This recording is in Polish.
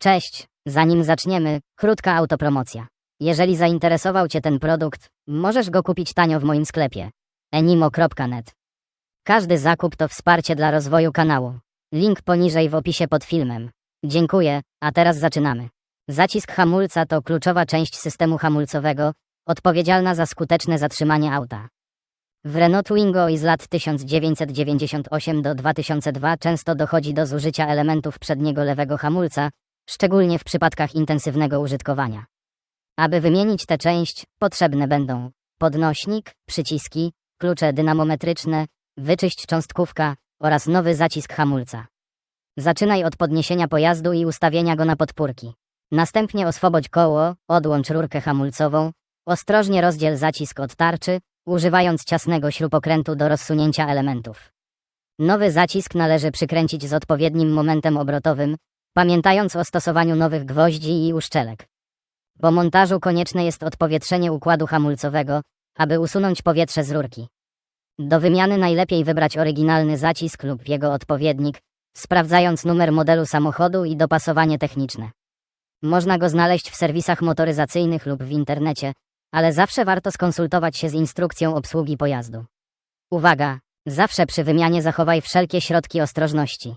Cześć, zanim zaczniemy, krótka autopromocja. Jeżeli zainteresował Cię ten produkt, możesz go kupić tanio w moim sklepie enimo.net. Każdy zakup to wsparcie dla rozwoju kanału. Link poniżej w opisie pod filmem. Dziękuję, a teraz zaczynamy. Zacisk hamulca to kluczowa część systemu hamulcowego, odpowiedzialna za skuteczne zatrzymanie auta. W Renault Twingo i z lat 1998 do 2002 często dochodzi do zużycia elementów przedniego lewego hamulca, szczególnie w przypadkach intensywnego użytkowania. Aby wymienić tę część, potrzebne będą podnośnik, przyciski, klucze dynamometryczne, wyczyść cząstkówka oraz nowy zacisk hamulca. Zaczynaj od podniesienia pojazdu i ustawienia go na podpórki. Następnie oswobodź koło, odłącz rurkę hamulcową, ostrożnie rozdziel zacisk od tarczy, używając ciasnego śrubokrętu do rozsunięcia elementów. Nowy zacisk należy przykręcić z odpowiednim momentem obrotowym, pamiętając o stosowaniu nowych gwoździ i uszczelek. Po montażu konieczne jest odpowietrzenie układu hamulcowego, aby usunąć powietrze z rurki. Do wymiany najlepiej wybrać oryginalny zacisk lub jego odpowiednik, sprawdzając numer modelu samochodu i dopasowanie techniczne. Można go znaleźć w serwisach motoryzacyjnych lub w internecie, ale zawsze warto skonsultować się z instrukcją obsługi pojazdu. Uwaga! Zawsze przy wymianie zachowaj wszelkie środki ostrożności.